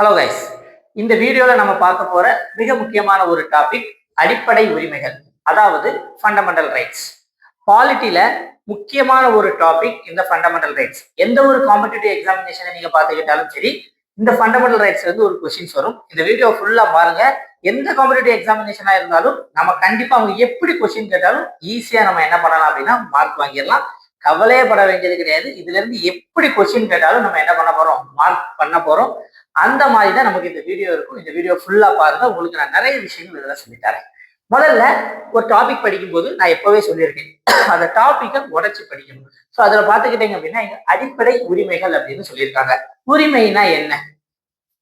Hello guys இந்த வீடியோவில் நம்ம பார்க்க போகிற மிக முக்கியமான ஒரு டாபிக் அடிப்படை உரிமைகள் அதாவது ஃபண்டமெண்டல் ரைட்ஸ் பாலிட்டியில் முக்கியமான ஒரு டாபிக் இந்த ஃபண்டமெண்டல் ரைட்ஸ் எந்த ஒரு காம்படிட்டிவ் எக்ஸாமினேஷனை நீங்கள் பார்த்துக்கிட்டாலும் சரி இந்த ஃபண்டமெண்டல் ரைட்ஸ் வந்து ஒரு கொஸ்டின்ஸ் வரும். இந்த வீடியோ ஃபுல்லாக பாருங்க. எந்த காம்படிட்டிவ் எக்ஸாமினேஷனாக இருந்தாலும் நம்ம கண்டிப்பாக அவங்க எப்படி கொஸ்டின் கேட்டாலும் ஈஸியாக நம்ம என்ன பண்ணலாம் அப்படின்னா மார்க் வாங்கிடலாம். கவலையே பட வேண்டியது கிடையாது. இதுல இருந்து எப்படி கொஸ்டின் கேட்டாலும் நம்ம என்ன பண்ண போறோம்? மார்க் பண்ண போறோம். அந்த மாதிரி தான் நமக்கு இந்த வீடியோ இருக்கும். இந்த வீடியோ ஃபுல்லாக பாருங்க. உங்களுக்கு நான் நிறைய விஷயங்கள் இதெல்லாம் சொல்லித்தரேன் முதல்ல ஒரு டாபிக் படிக்கும்போது நான் எப்போவே சொல்லியிருக்கேன். அந்த டாப்பிக்கை உடச்சி படிக்கணும். ஸோ அதில் பார்த்துக்கிட்டீங்க அப்படின்னா எங்கள் அடிப்படை உரிமைகள் அப்படின்னு சொல்லியிருக்காங்க. உரிமைனா என்ன?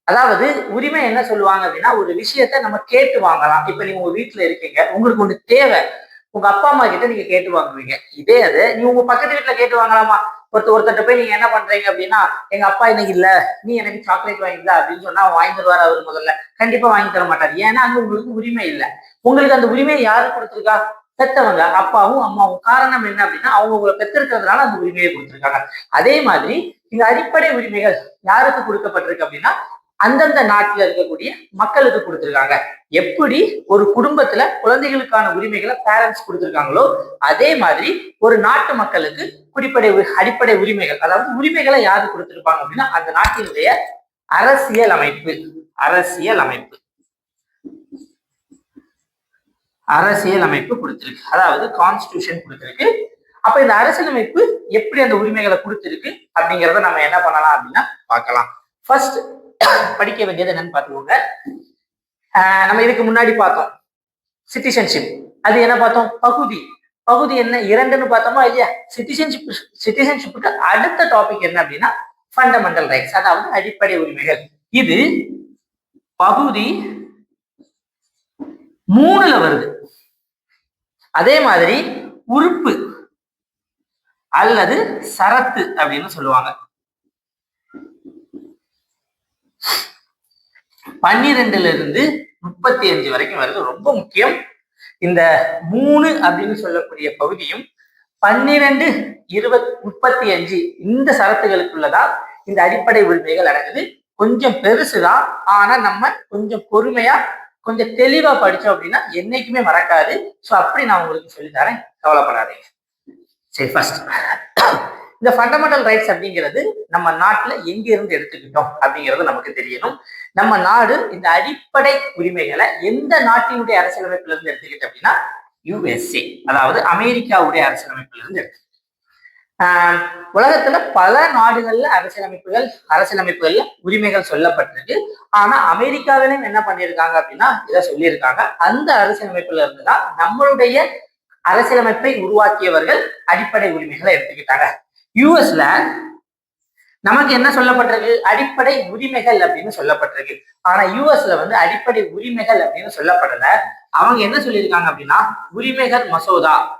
அதாவது உரிமை என்ன சொல்லுவாங்க அப்படின்னா ஒரு விஷயத்த நம்ம கேட்டு வாங்கலாம். இப்போ நீங்க உங்க வீட்டுல இருக்கீங்க. உங்களுக்கு ஒண்ணு தேவை. உங்க அப்பா அம்மா கிட்ட நீங்க கேட்டு வாங்குவீங்க. இதே அது நீ உங்க பக்கத்து வீட்டுல கேட்டு வாங்கலாமா? ஒருத்தர் ஒருத்தர்ட்ட போய் நீங்க என்ன பண்றீங்க அப்படின்னா எங்க அப்பா இன்னைக்கு இல்ல. நீ எனக்கு சாக்லேட் வாங்கிக்கல அப்படின்னு சொன்னா வாங்கி தருவார் அவர் முதல்ல. கண்டிப்பா வாங்கி தர மாட்டார். ஏன்னா அங்க உங்களுக்கு உரிமை இல்லை. உங்களுக்கு அந்த உரிமையை யாரு கொடுத்துருக்கா? பெத்தவங்க அப்பாவும் அம்மாவும். காரணம் என்ன அப்படின்னா அவங்க உங்களை பெற்றிருக்கிறதுனால அந்த உரிமையை கொடுத்துருக்காங்க. அதே மாதிரி இந்த அடிப்படை உரிமைகள் யாருக்கு கொடுக்கப்பட்டிருக்கு அப்படின்னா அந்தந்த நாட்டில் இருக்கக்கூடிய மக்களுக்கு கொடுத்துருக்காங்க. எப்படி ஒரு குடும்பத்துல குழந்தைகளுக்கான உரிமைகளை பேரண்ட்ஸ் கொடுத்துருக்காங்களோ அதே மாதிரி ஒரு நாட்டு மக்களுக்கு குறிப்படை அடிப்படை உரிமைகள் அதாவது உரிமைகளை யாரு கொடுத்திருப்பாங்க அப்படின்னா அந்த நாட்டினுடைய அரசியல் அமைப்பு அரசியல் அமைப்பு. அரசியல் அமைப்பு கொடுத்திருக்கு. அதாவது கான்ஸ்டியூஷன் கொடுத்திருக்கு. அப்ப இந்த அரசியல் அமைப்பு எப்படி அந்த உரிமைகளை கொடுத்திருக்கு அப்படிங்கிறத நம்ம என்ன பண்ணலாம் அப்படின்னா பார்க்கலாம். ஃபர்ஸ்ட் படிக்க வேண்டியது என்னன்னு பார்த்துக்கோங்க. நம்ம இதுக்கு முன்னாடி பார்த்தோம். சிட்டிசன்ஷிப் அது என்ன பார்த்தோம்? பகுதி. பகுதி என்ன? இரண்டுன்னு பார்த்தோமா? இல்லையா? சிட்டிசன்ஷிப் சிட்டிசன்ஷிப்புக்கு அடுத்த டாபிக் என்ன அப்படின்னா ஃபண்டமெண்டல் ரைட்ஸ் அதாவது அடிப்படை உரிமைகள். இது பகுதி மூணுல வருது. அதே மாதிரி உறுப்பு அல்லது சரத்து அப்படின்னு சொல்லுவாங்க. பன்னிரெண்டுல இருந்து முப்பத்தி அஞ்சு வரைக்கும் வருது. ரொம்ப முக்கியம். இந்த மூணு அப்படின்னு சொல்லக்கூடிய பகுதியும் பன்னிரெண்டு இருபத் முப்பத்தி அஞ்சு இந்த சரத்துகளுக்குள்ளதான் இந்த அடிப்படை உரிமைகள் அடங்குது. கொஞ்சம் பெருசுதான். ஆனா நம்ம கொஞ்சம் பொறுமையா கொஞ்சம் தெளிவா படிச்சோம் அப்படின்னா என்னைக்குமே மறக்காது. ஸோ அப்படி நான் உங்களுக்கு சொல்லித்தரேன். கவலைப்படாதீங்க. சரி ஃபர்ஸ்ட் இந்த ஃபண்டமெண்டல் ரைட்ஸ் அப்படிங்கிறது நம்ம நாட்டுல எங்க இருந்து எடுத்துக்கிட்டோம் அப்படிங்கிறது நமக்கு தெரியணும். நம்ம நாடு இந்த அடிப்படை உரிமைகளை எந்த நாட்டினுடைய அரசியலமைப்புல இருந்து எடுத்துக்கிட்டு அப்படின்னா யுஎஸ்ஏ அதாவது அமெரிக்காவுடைய அரசியலமைப்புல இருந்து எடுத்து உலகத்துல பல நாடுகள்ல அரசியலமைப்புகள் அரசியலமைப்புகள்ல உரிமைகள் சொல்லப்பட்டிருக்கு. ஆனா அமெரிக்காவிலும் என்ன பண்ணியிருக்காங்க அப்படின்னா இதை சொல்லியிருக்காங்க. அந்த அரசியலமைப்புல இருந்துதான் நம்மளுடைய அரசியலமைப்பை உருவாக்கியவர்கள் அடிப்படை உரிமைகளை எடுத்துக்கிட்டாங்க. யூஎஸ்ல நமக்கு என்ன சொல்லப்பட்டிருக்கு? அடிப்படை உரிமைகள் அப்படின்னு சொல்லப்பட்டிருக்கு. ஆனா யூஎஸ்ல வந்து அடிப்படை உரிமைகள் அப்படின்னு சொல்லப்படல. அவங்க என்ன சொல்லியிருக்காங்க அப்படின்னா உரிமைகள் மசோதா.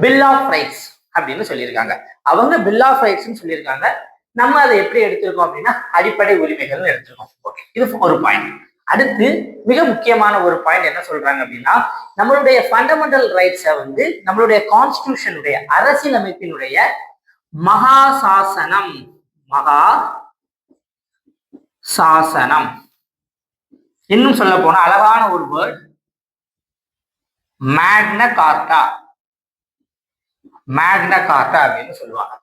பில் ஆஃப் ரைட்ஸ் அப்படின்னு சொல்லியிருக்காங்க. அவங்க பில் ஆஃப் ரைட்ஸ்னு சொல்லியிருக்காங்க. நம்ம அதை எப்படி எடுத்திருக்கோம் அப்படின்னா அடிப்படை உரிமைகள்னு எடுத்திருக்கோம். ஓகே இது ஒரு பாயிண்ட் அடுத்து மிக முக்கியமான ஒரு பாயிண்ட் என்ன சொல்றாங்க அப்படின்னா நம்மளுடைய ஃபண்டமெண்டல் ரைட்ஸை வந்து நம்மளுடைய கான்ஸ்டியூஷனுடைய அரசியலமைப்பினுடைய மகா சாசனம் மகா சாசனம் இன்னும் சொல்ல போனா அழகான ஒரு வேர்ட் மேக்ன கார்டா மேக்ன கார்டா அப்படின்னு சொல்லுவாங்க.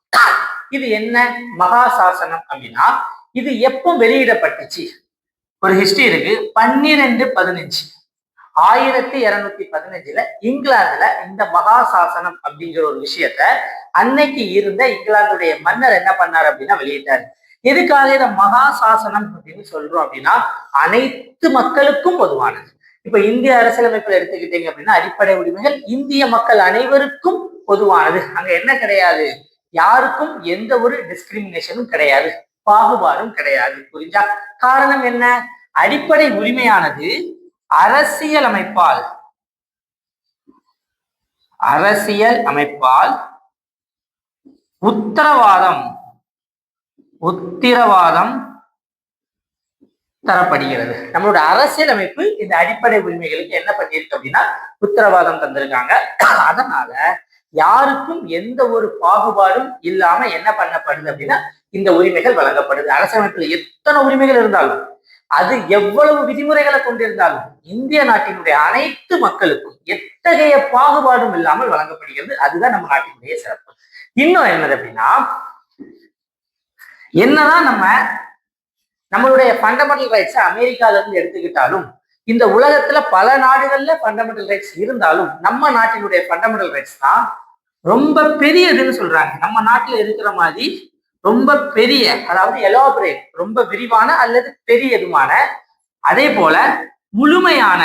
இது என்ன? மகா சாசனம் அப்படின்னா இது எப்போ வெளியிடப்பட்டுச்சு? ஒரு ஹிஸ்டரி இருக்கு. பன்னிரெண்டு பதினஞ்சு. ஆயிரத்தி இருநூத்தி பதினஞ்சுல இங்கிலாந்துல இந்த மகா சாசனம் அப்படிங்கிற ஒரு விஷயத்த அன்னைக்கு இருந்த இங்கிலாந்துடைய மன்னர் என்ன பண்ணார் அப்படின்னா வெளியிட்டாரு. எதுக்காக இதை மகா சாசனம் அப்படின்னு சொல்றோம் அப்படின்னா அனைத்து மக்களுக்கும் பொதுவானது. இப்ப இந்திய அரசியலமைப்புல எடுத்துக்கிட்டீங்க அப்படின்னா அடிப்படை உரிமைகள் இந்திய மக்கள் அனைவருக்கும் பொதுவானது. அங்க என்ன கிடையாது? யாருக்கும் எந்த ஒரு டிஸ்கிரிமினேஷனும் கிடையாது. பாகுபாடும் கிடையாது புரிஞ்சா? காரணம் என்ன? அடிப்படை உரிமையானது அரசியல் அமைப்பால் அரசியல் அமைப்பால் உத்தரவாதம் உத்திரவாதம் தரப்படுகிறது. நம்மளோட அரசியல் அமைப்பு இந்த அடிப்படை உரிமைகளுக்கு என்ன பண்ணியிருக்கு அப்படின்னா உத்தரவாதம் தந்திருக்காங்க. அதனால யாருக்கும் எந்த ஒரு பாகுபாடும் இல்லாம என்ன பண்ணப்படுது அப்படின்னா இந்த உரிமைகள் வழங்கப்படுது. அரசமைப்பில் எத்தனை உரிமைகள் இருந்தாலும் அது எவ்வளவு விதிமுறைகளை கொண்டிருந்தாலும் இந்திய நாட்டினுடைய அனைத்து மக்களுக்கும் எத்தகைய பாகுபாடும் இல்லாமல் வழங்கப்படுகிறது. அதுதான் நம்ம நாட்டினுடைய சிறப்பு. இன்னும் என்னது அப்படின்னா என்னதான் நம்ம நம்மளுடைய ஃபண்டமெண்டல் ரைட்ஸ் அமெரிக்கால இருந்து எடுத்துக்கிட்டாலும் இந்த உலகத்துல பல நாடுகள்ல ஃபண்டமெண்டல் ரைட்ஸ் இருந்தாலும் நம்ம நாட்டினுடைய ஃபண்டமெண்டல் ரைட்ஸ் தான் ரொம்ப பெரியதுன்னு சொல்றாங்க. நம்ம நாட்டுல இருக்கிற மாதிரி ரொம்ப பெரிய அதாவது எலோபரேட் ரொம்ப விரிவான அல்லது பெரியதுமான அதே போல முழுமையான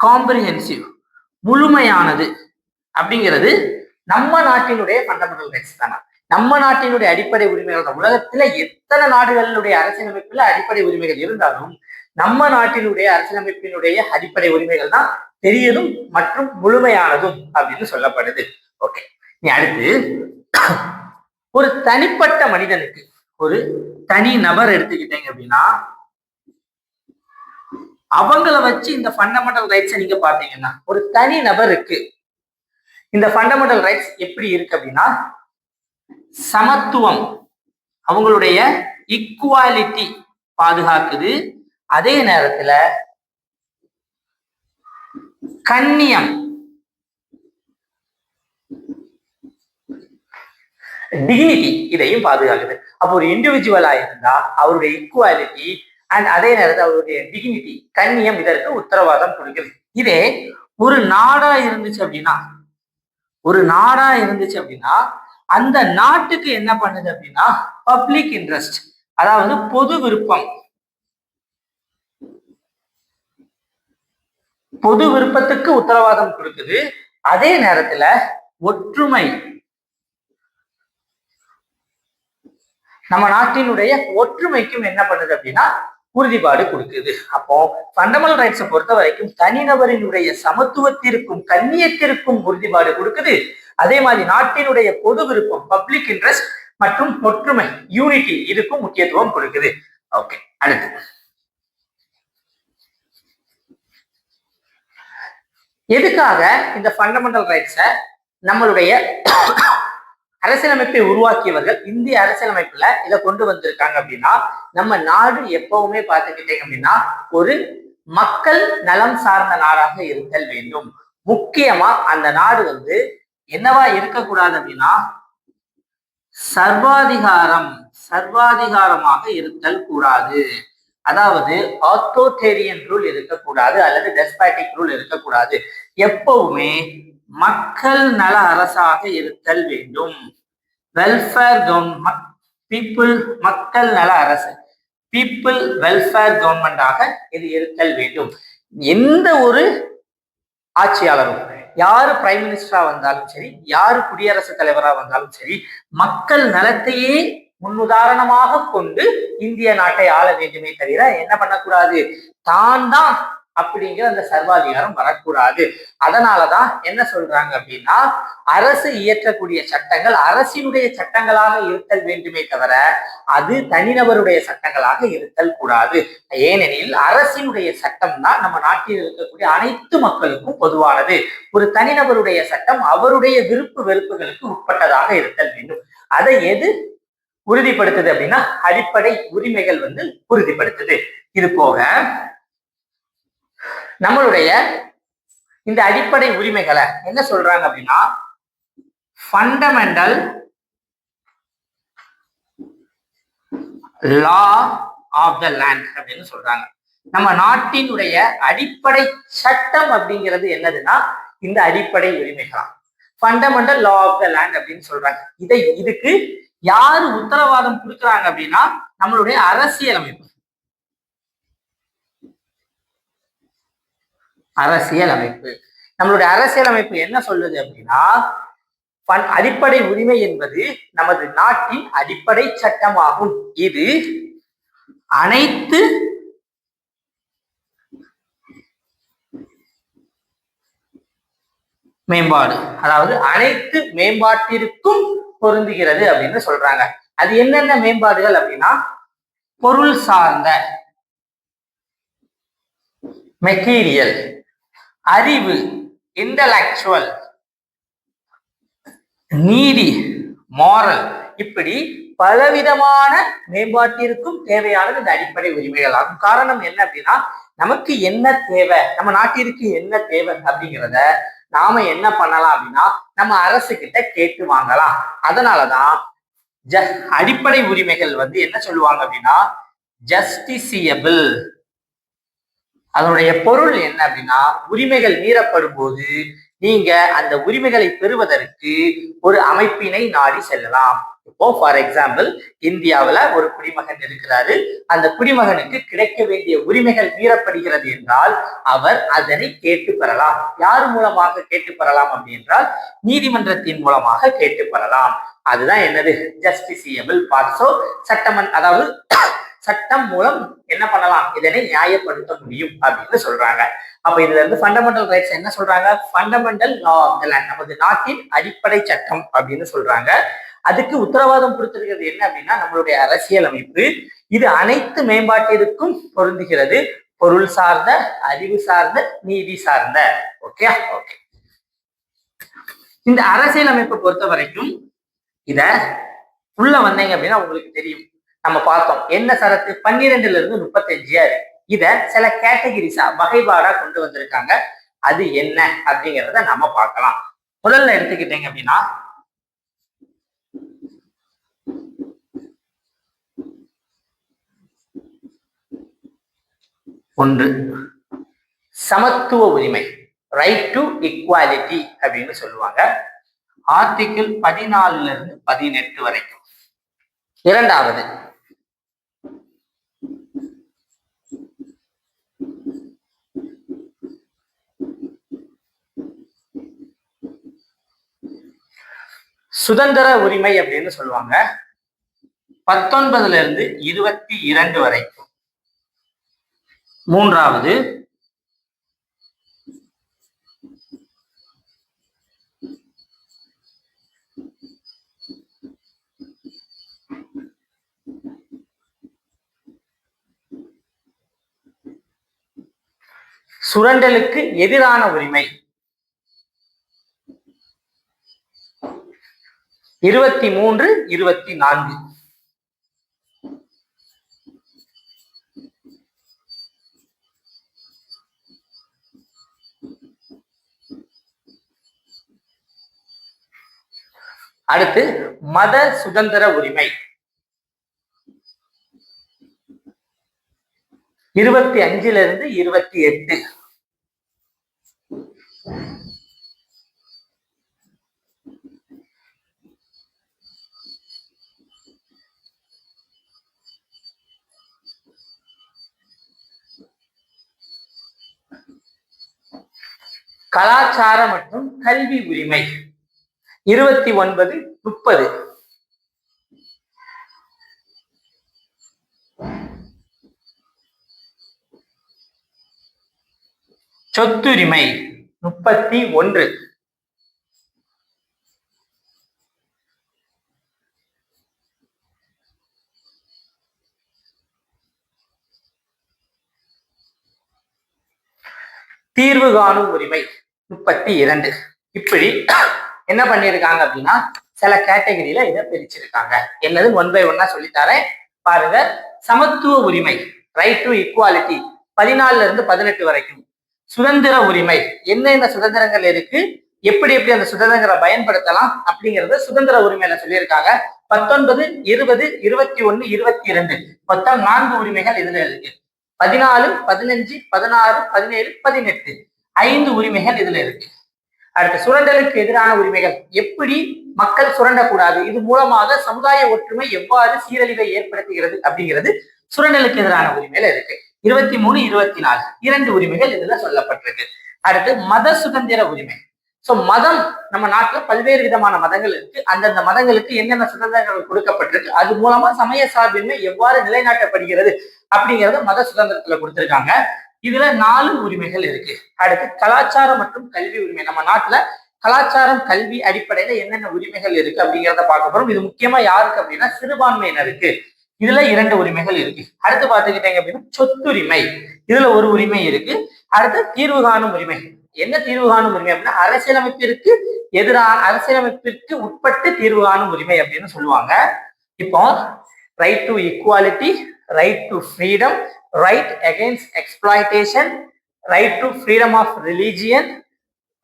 காம்ப்ரிஹென்சிவ் முழுமையானது அப்படிங்கிறது நம்ம நாட்டினுடைய ஃபண்டமெண்டல் ரைட்ஸ் தானா? நம்ம நாட்டினுடைய அடிப்படை உரிமைகள் தான் உலகத்துல எத்தனை நாடுகளுடைய அரசியலமைப்புல அடிப்படை உரிமைகள் இருந்தாலும் நம்ம நாட்டினுடைய அரசியலமைப்பினுடைய அடிப்படை உரிமைகள் தான் பெரியதும் மற்றும் முழுமையானதும் அப்படின்னு சொல்லப்படுது. ஓகே நீ அடுத்து ஒரு தனிப்பட்ட மனிதனுக்கு ஒரு தனி நபர் எடுத்துக்கிட்டீங்க அப்படின்னா அவங்கள வச்சு இந்த ஃபண்டமெண்டல் ரைட்ஸை நீங்க பாத்தீங்கன்னா ஒரு தனி நபர் இருக்கு. இந்த ஃபண்டமெண்டல் ரைட்ஸ் எப்படி இருக்கு அப்படின்னா சமத்துவம் அவங்களுடைய ஈக்குவாலிட்டி பாதுகாக்குது. அதே நேரத்துல கண்ணியம் டிகினிட்டி இதையும் பாதுகாக்குது. அப்போ ஒரு இண்டிவிஜுவலா இருந்தா அவருடைய ஈக்குவாலிட்டி அண்ட் அதே நேரத்தில் அவருடைய டிகினிட்டி கண்ணியம் இதற்கு உத்தரவாதம் கொடுக்குது இதே ஒரு நாடா இருந்துச்சு அப்படின்னா ஒரு நாடா இருந்துச்சு அப்படின்னா அந்த நாட்டுக்கு என்ன பண்ணுது அப்படின்னா பப்ளிக் இன்ட்ரெஸ்ட் அதாவது பொது விருப்பம். பொது விருப்பத்துக்கு உத்தரவாதம் கொடுக்குது. அதே நேரத்துல ஒற்றுமை. நம்ம நாட்டினுடைய ஒற்றுமைக்கும் என்ன பண்ணுது அப்படின்னா உறுதிப்பாடு கொடுக்குது. அப்போ ஃபண்டமெண்டல் ரைட்ஸை பொறுத்த வரைக்கும் தனிநபரினுடைய சமத்துவத்திற்கும் கண்ணியத்திற்கும் உறுதிப்பாடு கொடுக்குது. அதே மாதிரி நாட்டினுடைய பொது விருப்பம் பப்ளிக் இன்ட்ரெஸ்ட் மற்றும் ஒற்றுமை யூனிட்டி இதுக்கும் முக்கியத்துவம் கொடுக்குது. ஓகே அடுத்து. எதுக்காக இந்த ஃபண்டமெண்டல் ரைட்ஸை நம்மளுடைய அரசியலமைப்பை உருவாக்கியவர்கள் இந்திய அரசியலமைப்புல இதை கொண்டு வந்திருக்காங்க அப்படின்னா நம்ம நாடு எப்பவுமே பார்த்துக்கிட்டீங்க அப்படின்னா ஒரு மக்கள் நலம் சார்ந்த நாடாக இருத்தல் வேண்டும். முக்கியமா அந்த நாடு வந்து என்னவா இருக்கக்கூடாது அப்படின்னா சர்வாதிகாரம் சர்வாதிகாரமாக இருத்தல் கூடாது. அதாவது ஆத்தோட்டேரியன் ரூல் இருக்கக்கூடாது அல்லது டெஸ்பாட்டிக் ரூல் இருக்கக்கூடாது. எப்பவுமே மக்கள் நல அரசாக இருத்தல் வேண்டும். வெல்ஃபேர் கவர்மெண்ட் பீப்புள் மக்கள் நல அரசு. பீப்புள் வெல்ஃபேர் கவர்மெண்டாக இது இருத்தல் வேண்டும். எந்த ஒரு ஆட்சியாளரும் யாரு பிரைம் மினிஸ்டரா வந்தாலும் சரி யாரு குடியரசுத் தலைவரா வந்தாலும் சரி மக்கள் நலத்தையே முன்னுதாரணமாக கொண்டு இந்திய நாட்டை ஆள வேண்டுமே தவிர என்ன பண்ணக்கூடாது? தான் தான் அப்படிங்கிற அந்த சர்வாதிகாரம் வரக்கூடாது. அதனாலதான் என்ன சொல்றாங்க அப்படின்னா அரசு இயற்றக்கூடிய சட்டங்கள் அரசினுடைய சட்டங்களாக இருத்தல் வேண்டுமே தவிர அது தனிநபருடைய சட்டங்களாக இருத்தல் கூடாது. ஏனெனில் அரசினுடைய சட்டம் தான் நம்ம நாட்டில் இருக்கக்கூடிய அனைத்து மக்களுக்கும் பொதுவானது. ஒரு தனிநபருடைய சட்டம் அவருடைய விருப்பு வெறுப்புகளுக்கு உட்பட்டதாக இருத்தல் வேண்டும். அதை எது உறுதிப்படுத்துது அப்படின்னா அடிப்படை உரிமைகள் வந்து உறுதிப்படுத்துது. இது போக நம்மளுடைய இந்த அடிப்படை உரிமைகளை என்ன சொல்றாங்க அப்படின்னா fundamental law of the land அப்படின்னு சொல்றாங்க. நம்ம நாட்டினுடைய அடிப்படை சட்டம் அப்படிங்கிறது என்னதுன்னா இந்த அடிப்படை உரிமைகளாம். Fundamental law of the land அப்படின்னு சொல்றாங்க. இதை இதுக்கு யாரு உத்தரவாதம் கொடுக்குறாங்க அப்படின்னா நம்மளுடைய அரசியலமைப்பு. அரசியல் அமைப்பு நம்மளுடைய அரசியல் அமைப்பு என்ன சொல்லுது அப்படின்னா அடிப்படை உரிமை என்பது நமது நாட்டின் அடிப்படை சட்டமாகும். இது அனைத்து மேம்பாடு அதாவது அனைத்து மேம்பாட்டிற்கும் பொருந்துகிறது அப்படின்னு சொல்றாங்க. அது என்னென்ன மேம்பாடுகள் அப்படின்னா பொருள் சார்ந்த மெட்டீரியல் அறிவு இன்டலக்சுவல் நீதி மாரல் இப்படி பலவிதமான மேம்பாட்டிற்கும் தேவையானது இந்த அடிப்படை உரிமைகள். ஆகும் காரணம் என்ன அப்படின்னா நமக்கு என்ன தேவை? நம்ம நாட்டிற்கு என்ன தேவை அப்படிங்கிறத நாம என்ன பண்ணலாம் அப்படின்னா நம்ம அரசு கிட்ட கேட்டு வாங்கலாம். அதனாலதான் ஜ அடிப்படை உரிமைகள் வந்து என்ன சொல்லுவாங்க அப்படின்னா ஜஸ்டிசியபிள் அதனுடைய பொருள் என்ன அப்படின்னா உரிமைகள் மீறப்படும் போது நீங்க அந்த உரிமைகளை பெறுவதற்கு ஒரு அமைப்பினை நாடி செல்லலாம். இப்போ ஃபார் எக்ஸாம்பிள் இந்தியாவில் ஒரு குடிமகன் இருக்கிறாரு. அந்த குடிமகனுக்கு கிடைக்க வேண்டிய உரிமைகள் மீறப்படுகிறது என்றால் அவர் அதனை கேட்டு பெறலாம் யார் மூலமாக கேட்டு பெறலாம் அப்படி என்றால் நீதிமன்றத்தின் மூலமாக கேட்டு பெறலாம் அதுதான் என்னது? ஜஸ்டிசியபிள் பார்ட்ஸோ சட்டமன் அதாவது சட்டம் மூலம் என்ன பண்ணலாம்? இதனை நியாயப்படுத்த முடியும் அப்படின்னு சொல்றாங்க. அப்ப இதுல இருந்து ஃபண்டமெண்டல் ரைட்ஸ் என்ன சொல்றாங்க? Fundamental law of the land நமது நாட்டின் அடிப்படை சட்டம் அப்படின்னு சொல்றாங்க. அதுக்கு உத்தரவாதம் கொடுத்திருக்கிறது என்ன அப்படின்னா நம்மளுடைய அரசியல் அமைப்பு இது அனைத்து மேம்பாட்டிற்கும் பொருந்துகிறது. பொருள் சார்ந்த அறிவு சார்ந்த நீதி சார்ந்த. ஓகே ஓகே இந்த அரசியல் அமைப்பை பொறுத்த வரைக்கும் இத உள்ள வந்தீங்க அப்படின்னா உங்களுக்கு தெரியும். நம்ம பார்த்தோம். என்ன சரத்து பன்னிரெண்டுல இருந்து முப்பத்தஞ்சு இத சில கேட்டகிரிஸா வகைப்பாடா கொண்டு வந்திருக்காங்க. அது என்ன அப்படிங்கிறத நம்ம பார்க்கலாம். முதல்ல எடுத்துக்கிட்டீங்க அப்படின்னா ஒன்று சமத்துவ உரிமை ரைட் டு இக்வாலிட்டி அப்படின்னு சொல்லுவாங்க. ஆர்டிகிள் பதினாலுல இருந்து பதினெட்டு வரைக்கும். இரண்டாவது சுதந்திர உரிமை அப்படின்னு சொல்லுவாங்க. பத்தொன்பதுல இருந்து இருபத்தி இரண்டு வரைக்கும். மூன்றாவது சுரண்டலுக்கு எதிரான உரிமை. இருபத்தி மூன்று இருபத்தி நான்கு. அடுத்து மத சுதந்திர உரிமை. இருபத்தி அஞ்சுல இருந்து இருபத்தி எட்டு. கலாச்சார மற்றும் கல்வி உரிமை. இருபத்தி ஒன்பது முப்பது. சொத்துரிமை முப்பத்தி ஒன்று. தீர்வு காணும் உரிமை. முப்பத்தி இரண்டு. இப்படி என்ன பண்ணியிருக்காங்க அப்படின்னா சில கேட்டகரியில இதை பிரிச்சிருக்காங்க. என்னது? ஒன் பை ஒன்னா சொல்லித்தாரேன். பாருங்க. சமத்துவ உரிமை ரைட் டு ஈக்குவாலிட்டி பதினாலுல இருந்து பதினெட்டு வரைக்கும். சுதந்திர உரிமை என்னென்ன சுதந்திரங்கள் இருக்கு? எப்படி எப்படி அந்த சுதந்திரங்களை பயன்படுத்தலாம்? அப்படிங்கறத சுதந்திர உரிமையில சொல்லியிருக்காங்க. பத்தொன்பது இருபது இருபத்தி ஒன்னு இருபத்தி இரண்டு. மொத்தம் நான்கு உரிமைகள் இதுல இருக்கு. பதினாலு பதினஞ்சு பதினாறு பதினேழு பதினெட்டு. ஐந்து உரிமைகள் இதுல இருக்கு. அடுத்து சுரண்டலுக்கு எதிரான உரிமைகள். எப்படி மக்கள் சுரண்டக்கூடாது? இது மூலமாக சமுதாய ஒற்றுமை எவ்வாறு சீரழிவை ஏற்படுத்துகிறது அப்படிங்கிறது சுரண்டலுக்கு எதிரான உரிமையில இருக்கு. இருபத்தி மூணு இருபத்தி நாலு. இரண்டு உரிமைகள் இதுல சொல்லப்பட்டிருக்கு. அடுத்து மத சுதந்திர உரிமை. சோ மதம் நம்ம நாட்டுல பல்வேறு விதமான மதங்கள் இருக்கு. அந்தந்த மதங்களுக்கு என்னென்ன சுதந்திரங்கள் கொடுக்கப்பட்டிருக்கு? அது மூலமா சமய சார்பின்மை எவ்வாறு நிலைநாட்டப்படுகிறது அப்படிங்கறத மத சுதந்திரத்துல கொடுத்திருக்காங்க. இதுல நாலு உரிமைகள் இருக்கு. அடுத்து கலாச்சாரம் மற்றும் கல்வி உரிமை. நம்ம நாட்டுல கலாச்சாரம் கல்வி அடிப்படையில என்னென்ன உரிமைகள் இருக்கு அப்படிங்கிறத பார்க்க போறோம். இது முக்கியமா யாருக்கு அப்படின்னா சிறுபான்மையினருக்கு. இதுல இரண்டு உரிமைகள் இருக்கு. அடுத்து பாத்துக்கிட்டீங்க அப்படின்னா சொத்துரிமை. இதுல ஒரு உரிமை இருக்கு. அடுத்து தீர்வு காணும் உரிமை. என்ன தீர்வு காணும் உரிமை அப்படின்னா அரசியலமைப்பிற்கு எதிரான அரசியலமைப்பிற்கு உட்பட்டு தீர்வு காணும் உரிமை அப்படின்னு சொல்லுவாங்க. இப்போ right to equality right to freedom right against exploitation right to freedom of religion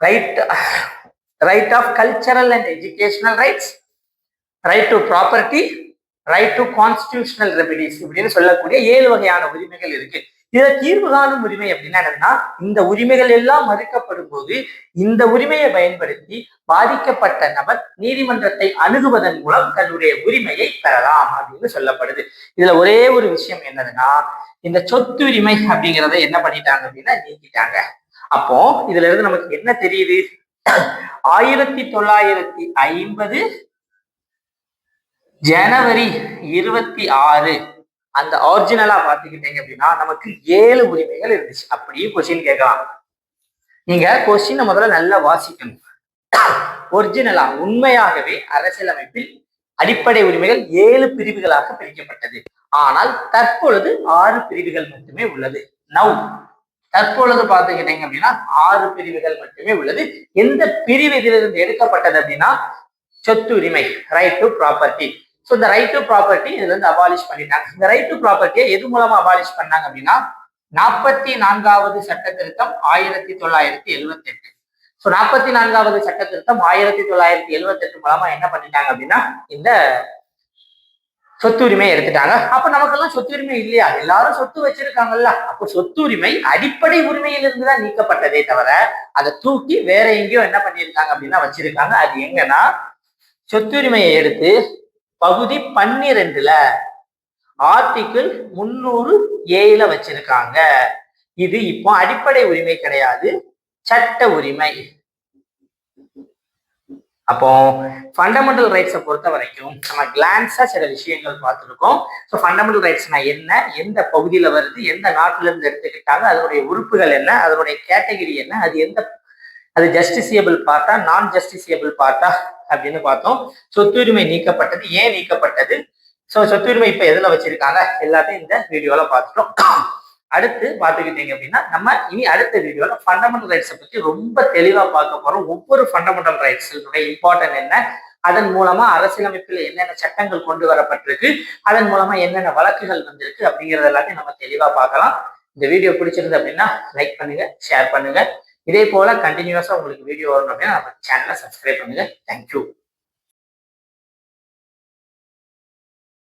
right right of cultural and educational rights right to property right to constitutional remedies இப்படின்னு சொல்லக்கூடிய ஏழு வகையான உரிமைகள் இருக்கு. இதை தீர்வு காணும் உரிமை அப்படின்னா என்னன்னா இந்த உரிமைகள் எல்லாம் மறுக்கப்படும் போது இந்த உரிமையை பயன்படுத்தி பாதிக்கப்பட்ட நபர் நீதிமன்றத்தை அணுகுவதன் மூலம் தன்னுடைய உரிமையை பெறலாம் அப்படின்னு சொல்லப்படுது. இதுல ஒரே ஒரு விஷயம் என்னதுன்னா இந்த சொத்துரிமை அப்படிங்கிறத என்ன பண்ணிட்டாங்க அப்படின்னா நீக்கிட்டாங்க. அப்போ இதுல இருந்து நமக்கு என்ன தெரியுது? ஆயிரத்தி தொள்ளாயிரத்தி ஐம்பது ஜனவரி இருபத்தி ஆறு அந்த ஆரிஜினலா பாத்துக்கிட்டீங்க அப்படின்னா நமக்கு ஏழு உரிமைகள் இருந்துச்சு. அப்படியே கொஸ்டின் கேட்கலாம். நீங்க கொஸ்டின் முதல்ல நல்லா வாசிக்கணும். ஒரிஜினலா உண்மையாகவே அரசியலமைப்பில் அடிப்படை உரிமைகள் ஏழு பிரிவுகளாக பிரிக்கப்பட்டது. ஆனால் தற்பொழுது ஆறு பிரிவுகள் மட்டுமே உள்ளது. நவ் தற்பொழுது பார்த்துக்கிட்டீங்க அப்படின்னா ஆறு பிரிவுகள் மட்டுமே உள்ளது. எந்த பிரிவு இதிலிருந்து எடுக்கப்பட்டது அப்படின்னா சொத்து உரிமை ரைட் டு ப்ராப்பர்ட்டி ஸோ இந்த ரைட் டு ப்ராப்பர்ட்டி இதுல இருந்து அபாலிஷ் பண்ணிட்டாங்க. இந்த ரைட் டு ப்ராப்பர்ட்டியை எது மூலமா அபாலிஷ் பண்ணாங்க அப்படின்னா நாற்பத்தி நான்காவது சட்ட திருத்தம் ஆயிரத்தி தொள்ளாயிரத்தி எழுபத்தி எட்டு ஸோ நாற்பத்தி நான்காவது சட்ட திருத்தம் ஆயிரத்தி தொள்ளாயிரத்தி எழுபத்தி எட்டு மூலமா என்ன பண்ணிட்டாங்க அப்படின்னா இந்த சொத்துரிமை எடுத்துட்டாங்க. அப்ப நமக்கெல்லாம் சொத்துரிமை இல்லையா? எல்லாரும் சொத்து வச்சிருக்காங்கல்ல. அப்போ சொத்துரிமை அடிப்படை உரிமையிலிருந்து தான் நீக்கப்பட்டதே தவிர அதை தூக்கி வேற எங்கேயோ என்ன பண்ணியிருக்காங்க அப்படின்னா வச்சிருக்காங்க. அது எங்கன்னா சொத்துரிமையை எடுத்து பகுதி பன்னிரெண்டுல ஆர்டிக்கிள் முன்னூறு ஏல வச்சிருக்காங்க. இது இப்போ அடிப்படை உரிமை கிடையாது சட்ட உரிமை. அப்போ ஃபண்டமெண்டல் ரைட்ஸை பொறுத்த வரைக்கும் நம்ம கிளான்ஸா சில விஷயங்கள் பார்த்துருக்கோம். ஸோ ஃபண்டமெண்டல் ரைட்ஸ்னா என்ன எந்த பகுதியில வருது எந்த நாட்டில இருந்து எடுத்துக்கிட்டாங்க அதனுடைய உறுப்புகள் என்ன அதனுடைய கேட்டகரி என்ன அது எந்த அது ஜஸ்டிசியபிள் பார்ட்டா நான் ஜஸ்டிசியபிள் பார்ட்டா அப்படின்னு பார்த்தோம். சொத்துரிமை நீக்கப்பட்டது. ஏன் நீக்கப்பட்டது? ஸோ சொத்துரிமை இப்போ எதுல வச்சிருக்காங்க? எல்லாத்தையும் இந்த வீடியோவில் பார்த்துட்டோம். அடுத்து பார்த்துக்கிட்டீங்க அப்படின்னா நம்ம இனி அடுத்த வீடியோவில் ஃபண்டமெண்டல் ரைட்ஸை பற்றி ரொம்ப தெளிவாக பார்க்க போகிறோம் ஒவ்வொரு ஃபண்டமெண்டல் ரைட்ஸுடைய இம்பார்ட்டன்ட் என்ன? அதன் மூலமா அரசியலமைப்பில் என்னென்ன சட்டங்கள் கொண்டு வரப்பட்டிருக்கு? அதன் மூலமா என்னென்ன வழக்குகள் வந்திருக்கு? அப்படிங்கறது எல்லாத்தையும் நம்ம தெளிவாக பார்க்கலாம். இந்த வீடியோ பிடிச்சிருந்து அப்படின்னா லைக் பண்ணுங்க ஷேர் பண்ணுங்க. இதே போல கண்டினியூஸா உங்களுக்கு வீடியோ வரணும் அப்படின்னா நம்ம சேனலை சப்ஸ்கிரைப் பண்ணுங்க. தேங்க்யூ